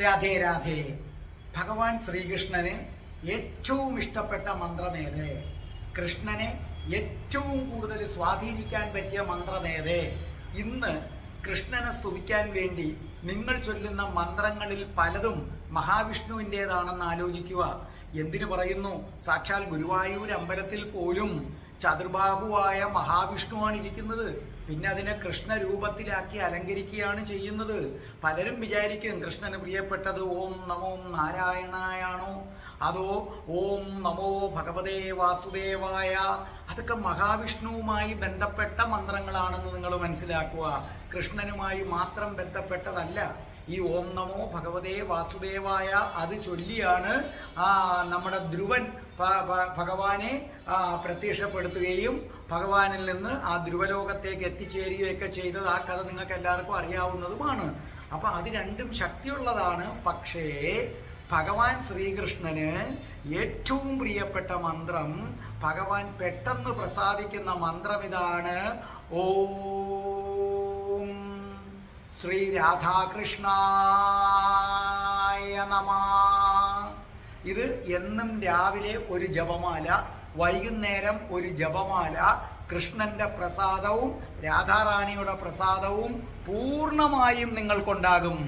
രാധേ രാധേ. ഭഗവാൻ ശ്രീകൃഷ്ണന് ഏറ്റവും ഇഷ്ടപ്പെട്ട മന്ത്രമേത് കൃഷ്ണനെ ഏറ്റവും കൂടുതൽ സ്വാധീനിക്കാൻ പറ്റിയ മന്ത്രമേത് ഇന്ന് കൃഷ്ണനെ സ്തുതിക്കാൻ വേണ്ടി നിങ്ങൾ ചൊല്ലുന്ന മന്ത്രങ്ങളിൽ പലതും മഹാവിഷ്ണുവിന്റെതാണെന്ന് ആലോചിക്കുക. എന്തിനു പറയുന്നു? സാക്ഷാൽ ഗുരുവായൂർ അമ്പലത്തിൽ പോലും ചതുർബാഹുവായ മഹാവിഷ്ണുവാണ് ഇരിക്കുന്നത്. പിന്നെ അതിനെ കൃഷ്ണരൂപത്തിലാക്കി അലങ്കരിക്കുകയാണ് ചെയ്യുന്നത്. പലരും വിചാരിക്കും കൃഷ്ണന് പ്രിയപ്പെട്ടത് ഓം നമോ നാരായണായാണോ? അതോ ഓം നമോ ഭഗവതേ വാസുദേവായ? അതൊക്കെ മഹാവിഷ്ണുവുമായി ബന്ധപ്പെട്ട മന്ത്രങ്ങളാണെന്ന് നിങ്ങൾ മനസ്സിലാക്കുക. കൃഷ്ണനുമായി മാത്രം ബന്ധപ്പെട്ടതല്ല. ഈ ഓം നമോ ഭഗവതേ വാസുദേവായ അത് ചൊല്ലിയാണ് ആ നമ്മുടെ ധ്രുവൻ ഭഗവാനെ പ്രത്യക്ഷപ്പെടുത്തുകയും ഭഗവാനിൽ നിന്ന് ആ ധ്രുവലോകത്തേക്ക് എത്തിച്ചേരുകയൊക്കെ ചെയ്തത് ആ കഥ നിങ്ങൾക്ക് എല്ലാവർക്കും അറിയാവുന്നതുമാണ്. അപ്പം അത് രണ്ടും ശക്തിയുള്ളതാണ്. പക്ഷേ ഭഗവാൻ ശ്രീകൃഷ്ണന് ഏറ്റവും പ്രിയപ്പെട്ട മന്ത്രം ഭഗവാൻ പെട്ടെന്ന് പ്രസാദിക്കുന്ന മന്ത്രം ഇതാണ് ഓം ശ്രീ രാധാകൃഷ്ണായ നമ. ഇത് എന്നും രാവിലെ ഒരു ജപമാല വൈകുന്നേരം ഒരു ജപമാല കൃഷ്ണന്റെ പ്രസാദവും രാധാറാണിയുടെ പ്രസാദവും പൂർണമായും നിങ്ങൾക്കുണ്ടാകും.